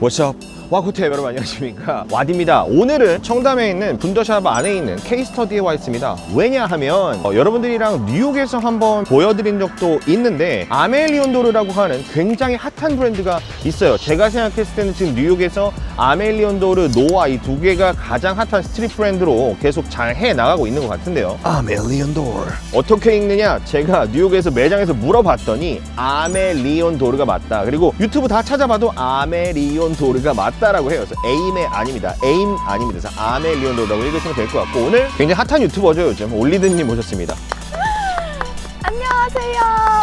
我是 up 와쿠테 여러분 안녕하십니까? 와디입니다. 오늘은 청담에 있는 분더샵 안에 있는 케이스터디에 와 있습니다. 왜냐하면 어, 여러분들이랑 뉴욕에서 한번 보여드린 적도 있는데 아멜리온도르라고 하는 굉장히 핫한 브랜드가 있어요. 제가 생각했을 때는 지금 뉴욕에서 아멜리온도르 노아 이 두 개가 가장 핫한 스트릿 브랜드로 계속 잘 해 나가고 있는 것 같은데요. 아멜리온도르. 어떻게 읽느냐? 제가 뉴욕에서 매장에서 물어봤더니 아멜리온도르가 맞다. 그리고 유튜브 다 찾아봐도 아멜리온도르가 맞다 라고 해요. 그래서 에임이 아닙니다. 에임 아닙니다. 그래서 아멜리온도르라고 읽으시면 될 것 같고 오늘 굉장히 핫한 유튜버죠 요즘. 올리드님 모셨습니다. 안녕하세요,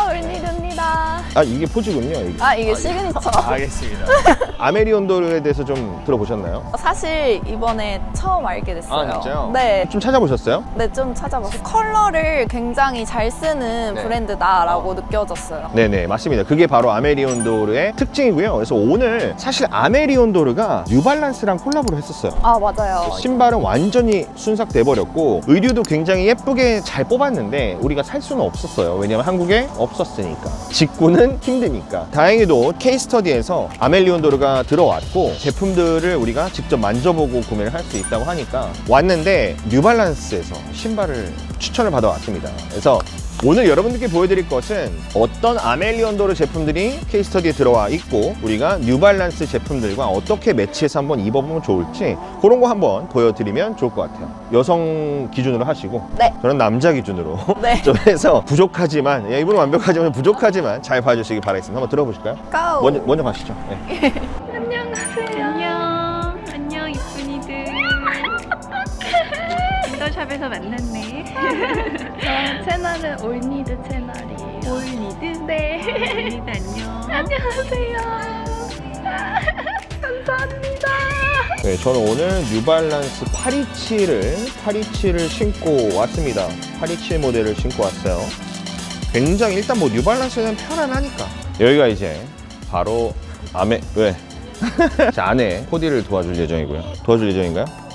올리 드입니다. 아 이게 포즈군요 이게. 아 이게 시그니처. 알겠습니다 아멜리온도르에 대해서 좀 들어보셨나요? 사실 이번에 처음 알게 됐어요. 아 진짜요? 네. 좀 찾아보셨어요? 네, 좀 찾아봤어요. 컬러를 굉장히 잘 쓰는 네. 브랜드다라고 느껴졌어요. 네네 맞습니다 그게 바로 아메리온도르의 특징이고요 그래서 오늘 사실 아메리온도르가 뉴발란스랑 콜라보를 했었어요 아, 맞아요. 신발은 완전히 순삭돼 버렸고 의류도 굉장히 예쁘게 잘 뽑았는데 우리가 살 수는 없었어요 왜냐면 한국에 없었으니까 직구는 힘드니까. 다행히도 케이스터디에서 아멜리온도르가 들어왔고 제품들을 우리가 직접 만져보고 구매를 할 수 있다고 하니까 왔는데 뉴발란스에서 신발을 추천을 받아왔습니다. 그래서 오늘 여러분들께 보여드릴 것은 어떤 아멜리온도르 제품들이 케이스터디에 들어와 있고 우리가 뉴발란스 제품들과 어떻게 매치해서 한번 입어보면 좋을지 그런 거 한번 보여드리면 좋을 것 같아요 여성 기준으로 하시고 네. 저는 남자 기준으로 네. 좀 해서 부족하지만 예, 이분은 완벽하지만 부족하지만 잘 봐주시기 바라겠습니다 한번 들어보실까요? 고! 먼저, 먼저 가시죠 네. 채널은 올니드 채널이에요. 올리드. 네. 올리드 안녕. 안녕하세요. 감사합니다. 네, 저는 오늘 뉴발란스 827을 827을 신고 왔습니다. 827 모델을 신고 왔어요. 굉장히 일단 뭐 뉴발란스는 편안하니까. 여기가 이제 바로 아메 왜? 제 아내 코디를 도와줄 예정이고요. 도와줄 예정인가요?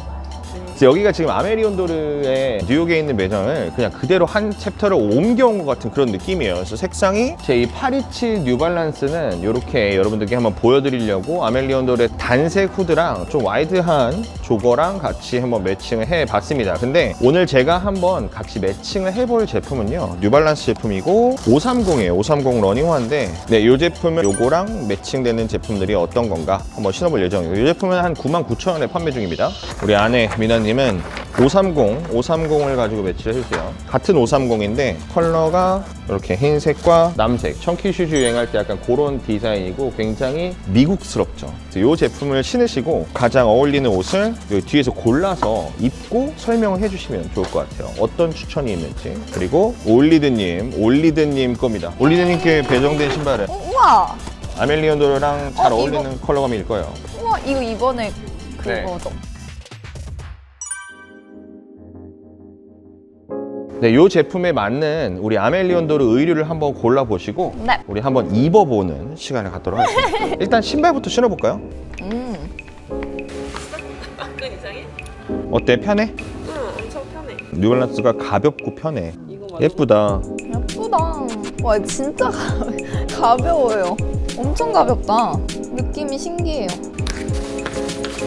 그래서 여기가 지금 아메리온도르의 뉴욕에 있는 매장을 그냥 그대로 한 챕터를 옮겨온 것 같은 그런 느낌이에요. 그래서 색상이 제 이 827 뉴발란스는 이렇게 여러분들께 한번 보여드리려고 아멜리온도르의 단색 후드랑 좀 와이드한 조거랑 같이 한번 매칭을 해봤습니다. 근데 오늘 제가 한번 같이 매칭을 해볼 제품은요. 뉴발란스 제품이고 530이에요. 530 러닝화인데 네, 이 제품은 요거랑 매칭되는 제품들이 어떤 건가 한번 신어볼 예정이에요. 이 제품은 한 99,000원에 판매 중입니다. 우리 아내 미나님 은 530, 530을 가지고 매치를 해주세요. 같은 530인데 컬러가 이렇게 흰색과 남색, 청키 슈즈 유행할 때 약간 그런 디자인이고 굉장히 미국스럽죠. 이 제품을 신으시고 가장 어울리는 옷을 여기 뒤에서 골라서 입고 설명을 해주시면 좋을 것 같아요. 어떤 추천이 있는지. 그리고 올리드님, 올리드님 겁니다. 올리드님께 배정된 신발은 어, 우와! 아멜리온도르랑 잘 어, 어, 울리는 컬러감일 거예요. 우와, 이거 이번에 네. 그거죠. 네, 이 제품에 맞는 우리 아멜리온도르 의류를 한번 골라보시고 네. 우리 한번 입어보는 시간을 갖도록 하겠습니다. 일단 신발부터 신어볼까요? 음. 어때? 편해? 응, 엄청 편해. 뉴발란스가 가볍고 편해. 예쁘다. 예쁘다. 와, 진짜 가- 가벼워요. 엄청 가볍다. 느낌이 신기해요.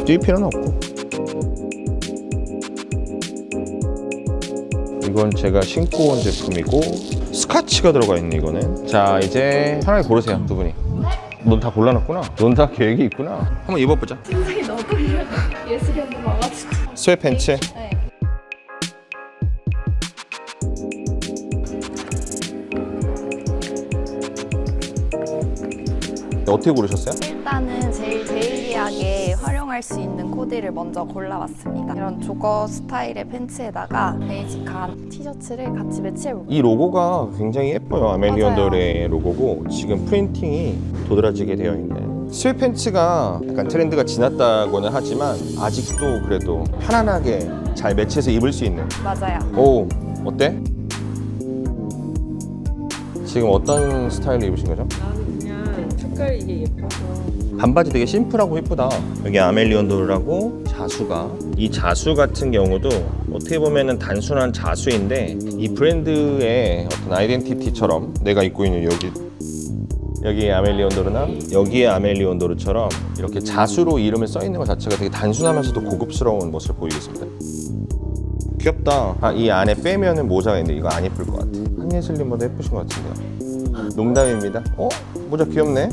뛸 필요는 없고. 이건 제가 신고 온 제품이고 스카치가 들어가 있네 이거는. 자 이제 편하게 고르세요 두 분이. 넌 다 골라놨구나. 넌 다 계획이 있구나. 한번 입어보자. 생각이 너무 예술이 한번 와가지고. 스웨팬츠. 네. 어떻게 고르셨어요? 일단은 활용할 수 있는 코디를 먼저 골라왔습니다. 이런 조거 스타일의 팬츠에다가 베이직한 티셔츠를 같이 매치해볼게요. 이 로고가 굉장히 예뻐요. 아멜리온더의 로고고 지금 프린팅이 도드라지게 되어 있는 스웨 팬츠가 약간 트렌드가 지났다고는 하지만 아직도 그래도 편안하게 잘 매치해서 입을 수 있는 맞아요. 오 어때? 지금 어떤 스타일로 입으신 거죠? 나는 그냥 색깔이 이게 예뻐서. 반바지 되게 심플하고 예쁘다. 여기 아멜리온도르라고 자수가 이 자수 같은 경우도 어떻게 보면은 단순한 자수인데 이 브랜드의 어떤 아이덴티티처럼 내가 입고 있는 여기 여기 아멜리온도르나 여기에 아멜리온도르처럼 이렇게 자수로 이름을 써 있는 것 자체가 되게 단순하면서도 고급스러운 모습을 보이고 있습니다. 귀엽다. 아, 이 안에 빼면은 모자가 있는데 이거 안 예쁠 것 같아. 한예슬님보다 예쁘신 것 같은데요. 농담입니다. 어? 모자 귀엽네.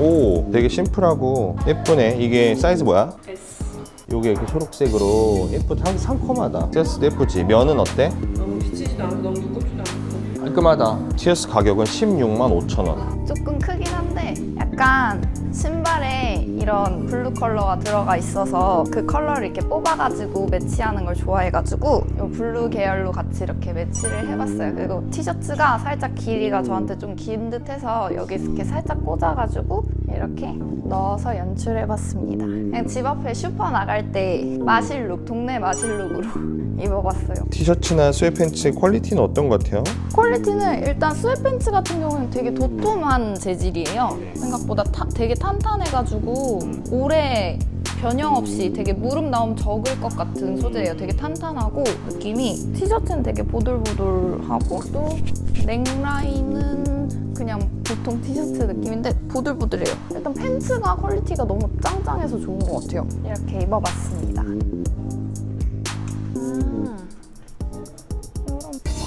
오, 되게 심플하고 예쁘네. 이게 사이즈 뭐야? S. 요게 이렇게 초록색으로 예쁘다. 상, 상콤하다. 티어스도 예쁘지. 면은 어때? 너무 비치지도 않고 너무 두껍지도 않고. 깔끔하다. 티어스 가격은 16만 5천 원. 조금 크긴 한데 약간 신발에 이런 블루 컬러가 들어가 있어서 그 컬러를 이렇게 뽑아가지고 매치하는 걸 좋아해가지고 이 블루 계열로 같이 이렇게 매치를 해봤어요. 그리고 티셔츠가 살짝 길이가 저한테 좀 긴 듯해서 여기 이렇게 살짝 꽂아가지고 이렇게 넣어서 연출해봤습니다. 그냥 집 앞에 슈퍼 나갈 때 마실룩, 동네 마실룩으로 입어봤어요. 티셔츠나 스웨팬츠 퀄리티는 어떤 것 같아요? 퀄리티는 일단 스웨팬츠 같은 경우는 되게 도톰한 재질이에요. 생각보다 타- 되게 탄탄해가지고 오래 변형 없이 되게 무릎 나오면 적을 것 같은 소재예요. 되게 탄탄하고 느낌이 티셔츠는 되게 보들보들하고 또 넥라인은 그냥 보통 티셔츠 느낌인데 보들보들해요. 일단 팬츠가 퀄리티가 너무 짱짱해서 좋은 것 같아요. 이렇게 입어봤습니다.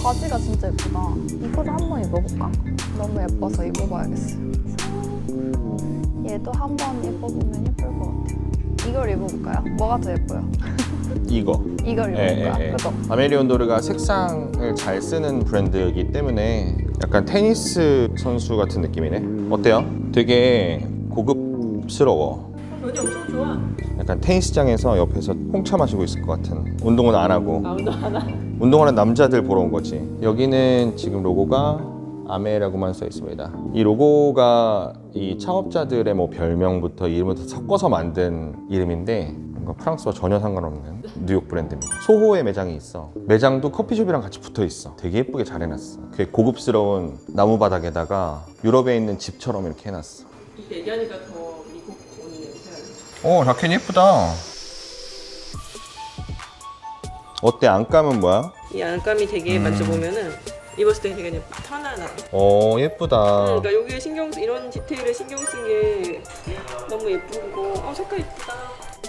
바지가 진짜 예쁘다. 이거를 한번 입어볼까? 너무 예뻐서 입어봐야겠어요. 얘도 한번 입어보면 예쁠 것 같아요. 이걸 입어볼까요? 뭐가 더 예뻐요? 이거. 이걸 예, 입어볼까? 예, 예. 그죠? 아멜리온 도르가 색상을 잘 쓰는 브랜드이기 때문에 약간 테니스 선수 같은 느낌이네. 어때요? 되게 고급스러워. 면이 엄청 좋아. 약간 테니스장에서 옆에서 홍차 마시고 있을 것 같은. 운동은 안 하고 마음도 하나. 운동하는 남자들 보러 온 거지. 여기는 지금 로고가 아메라고만 써 있습니다. 이 로고가 이 창업자들의 뭐 별명부터 이름부터 섞어서 만든 이름인데 뭔가 프랑스와 전혀 상관없는 뉴욕 브랜드입니다. 소호에 매장이 있어. 매장도 커피숍이랑 같이 붙어 있어. 되게 예쁘게 잘 해놨어. 되게 고급스러운 나무 바닥에다가 유럽에 있는 집처럼 이렇게 해놨어. 이렇게 얘기하니까 더. 오, 라켓 예쁘다. 어때? 안감은 뭐야? 이 안감이 되게 음. 만져보면은 입었을 때 되게 그냥 편안한. 오, 예쁘다. 그러니까 여기에 신경 쓰- 이런 디테일에 신경 쓴 게 너무 예쁘고 어 색깔 예쁘다.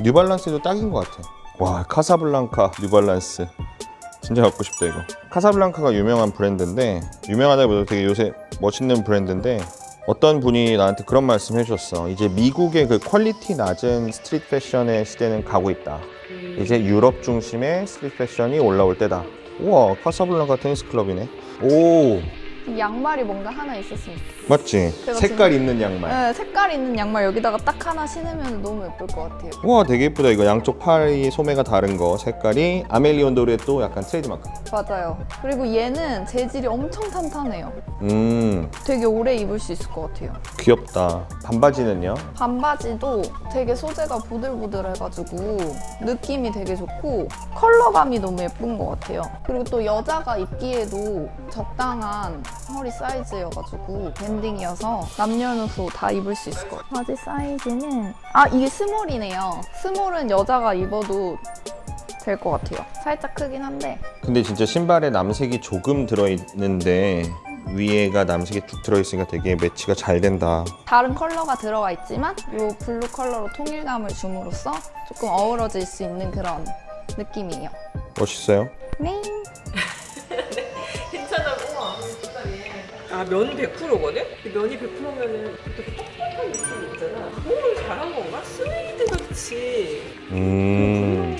뉴발란스도 딱인 것 같아. 와 카사블랑카 뉴발란스 진짜 갖고 싶다 이거. 카사블랑카가 유명한 브랜드인데 유명하다기보다 되게 요새 멋있는 브랜드인데 어떤 분이 나한테 그런 말씀 해주셨어. 이제 미국의 그 퀄리티 낮은 스트릿 패션의 시대는 가고 있다. 이제 유럽 중심의 스트릿 패션이 올라올 때다. 우와 카사블랑카 테니스 클럽이네. 오 이 양말이 뭔가 하나 있었으면 좋겠어요. 맞지? 제가 색깔 있는 양말. 네, 색깔 있는 양말 여기다가 딱 하나 신으면 너무 예쁠 것 같아요. 우와 되게 예쁘다 이거 양쪽 팔이 소매가 다른 거 색깔이 아멜리온 도르의 또 약간 트레이드마크 맞아요. 그리고 얘는 재질이 엄청 탄탄해요. 음 되게 오래 입을 수 있을 것 같아요. 귀엽다 반바지는요? 반바지도 되게 소재가 보들보들해가지고 느낌이 되게 좋고 컬러감이 너무 예쁜 것 같아요. 그리고 또 여자가 입기에도 적당한 허리 사이즈여가지고 밴딩이어서 남녀노소 다 입을 수 있을 것 같아요. 바지 사이즈는 아 이게 스몰이네요. 스몰은 여자가 입어도 될 것 같아요. 살짝 크긴 한데 근데 진짜 신발에 남색이 조금 들어있는데 위에가 남색이 쭉 들어있으니까 되게 매치가 잘 된다 다른 컬러가 들어가 있지만 이 블루 컬러로 통일감을 줌으로써 조금 어우러질 수 있는 그런 느낌이에요. 멋있어요? 네. 아 면이 100%거든? 면이 100%면은 되게 뻑뻑한 느낌이 있잖아. 그걸 잘한 건가? 스웨이드 같이. 음...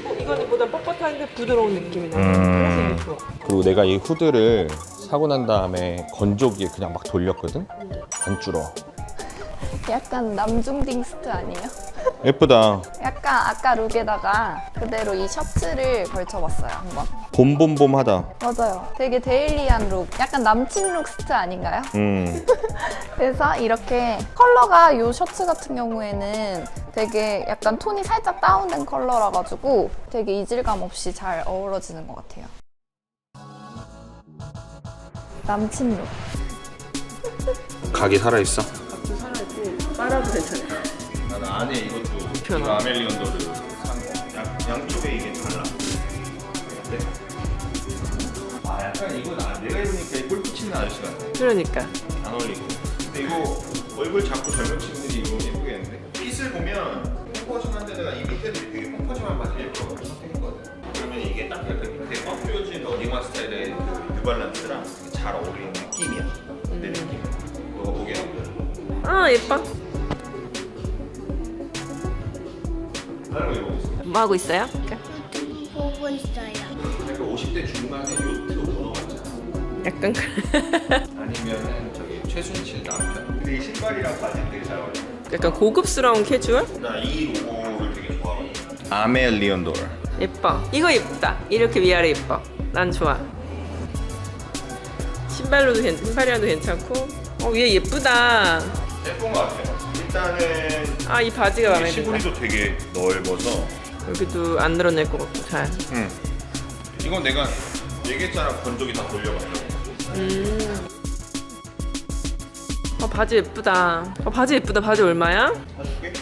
이거 이거는 보다 뻣뻣한데 부드러운 느낌이 나. 음. 그래서 이게 좋아. 그리고 내가 이 후드를 사고 난 다음에 건조기에 그냥 막 돌렸거든? 안 줄어 약간 남중딩스트 아니에요? 예쁘다 약간 아까 룩에다가 그대로 이 셔츠를 걸쳐봤어요 한번. 봄봄봄하다 맞아요. 되게 데일리한 룩. 약간 남친 룩 스트 아닌가요? 음 그래서 이렇게 컬러가 이 셔츠 같은 경우에는 되게 약간 톤이 살짝 다운된 컬러라 가지고 되게 이질감 없이 잘 어우러지는 것 같아요. 남친 룩. 각이 살아있어 빨아도 괜찮아. 난 안에 이것도 이거 아멜리온도르 양, 양쪽에 이게 달라 어때? 아 약간 약간 이거 나 내가 입으니까 이 골프 치는 아저씨 같아. 그러니까. 안 어울리고. 근데 이거 얼굴 잡고 젊은 친구들이 입으면 예쁘겠는데? 핏을 보면 펑퍼짐한 데다가 이 밑에도 되게 펑퍼짐한 바지 예쁘거든. 선택이거든. 그러면 이게 딱그 밑에 꽉 조여진 러닝화 스타일의 그 뉴발란스랑 되게 잘 어울리는 느낌이야. 내 느낌. 너가 보기에는. 아 예뻐. 뭐 하고 있어요? 보고 있어요. 약간 50대 중반에 요트로 걸어갔잖아. 약간 아니면은 저기 최순실 남편. 근데 이 신발이랑 바지 되게 잘 어울려. 약간 고급스러운 캐주얼? 나이 로고를 되게 좋아하거든. 아멜 리온도르. 예뻐. 이거 예쁘다. 이렇게 위아래 예뻐. 난 좋아. 신발로도 괜 신발이랑도 괜찮고. 어 위에 예쁘다. 예쁜 것 같아요. 일단은 아 이 바지가 마음에 든다. 시구리도 되게 넓어서. 여기도 안 늘어낼 것 같고 잘. 응. 이건 내가 얘기했잖아 건조기 다 돌려봤다고. 음. 어 바지 예쁘다. 어 바지 예쁘다. 바지 얼마야? 사줄게.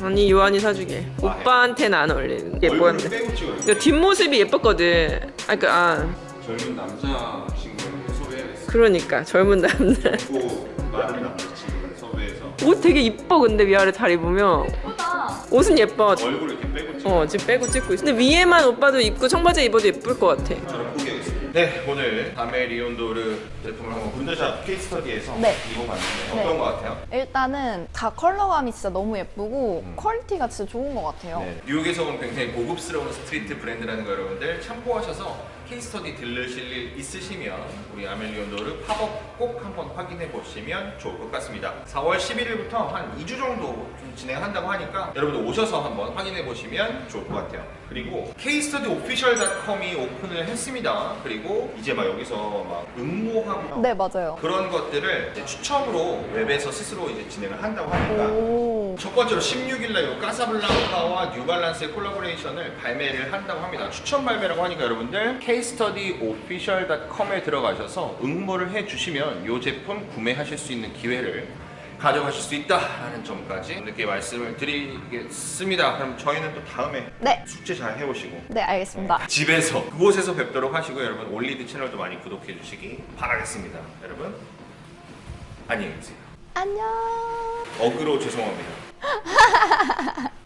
아니 요한이 사주게. 오빠한테는 안 어울리는. 얼굴 예뻤는데. 빼고 찍어요. 뒷모습이 예뻤거든. 아, 그, 아, 젊은 남자 친구를 섭외했어. 그러니까 젊은 남자. 그리고 마른 남자 친구를 섭외해서 옷 되게 이뻐 근데 위아래 잘 입으면. 옷은 예뻐. 얼굴 이렇게 빼고 찍어. 어 지금 빼고 찍고 있어. 근데 위에만 오빠도 입고 청바지 입어도 예쁠 것 같아. 저를 포기하겠습니다. 네, 오늘 다메 리온도르 제품을 한번 군대샵 케이스 스터디에서 네. 입어봤는데 네. 어떤 것 같아요? 일단은 다 컬러감이 진짜 너무 예쁘고 음. 퀄리티가 진짜 좋은 것 같아요. 네. 뉴욕에서 온 굉장히 고급스러운 스트리트 브랜드라는 거 여러분들 참고하셔서 케이스터디 들르실 일 있으시면 우리 아멜리온도르 팝업 꼭 한번 확인해 보시면 좋을 것 같습니다. 4월 11일부터 한 2주 정도 좀 진행한다고 하니까 여러분들 오셔서 한번 확인해 보시면 좋을 것 같아요. 그리고 케이스터디 오피셜닷컴이 오픈을 했습니다. 그리고 이제 막 여기서 막 응모하고 네, 맞아요. 그런 것들을 이제 추첨으로 웹에서 스스로 이제 진행을 한다고 하니까 오. 첫 번째로 16일날 이 까사블랑카와 뉴발란스의 콜라보레이션을 발매를 한다고 합니다. 추천 발매라고 하니까 여러분들 kstudyofficial.com에 들어가셔서 응모를 해주시면 이 제품 구매하실 수 있는 기회를 가져가실 수 있다라는 점까지 이렇게 말씀을 드리겠습니다. 그럼 저희는 또 다음에 네. 숙제 잘 해오시고 네, 알겠습니다. 집에서 그곳에서 뵙도록 하시고 여러분 올리드 채널도 많이 구독해 주시기 바라겠습니다. 여러분 안녕히 계세요. 안녕. 어그로 죄송합니다.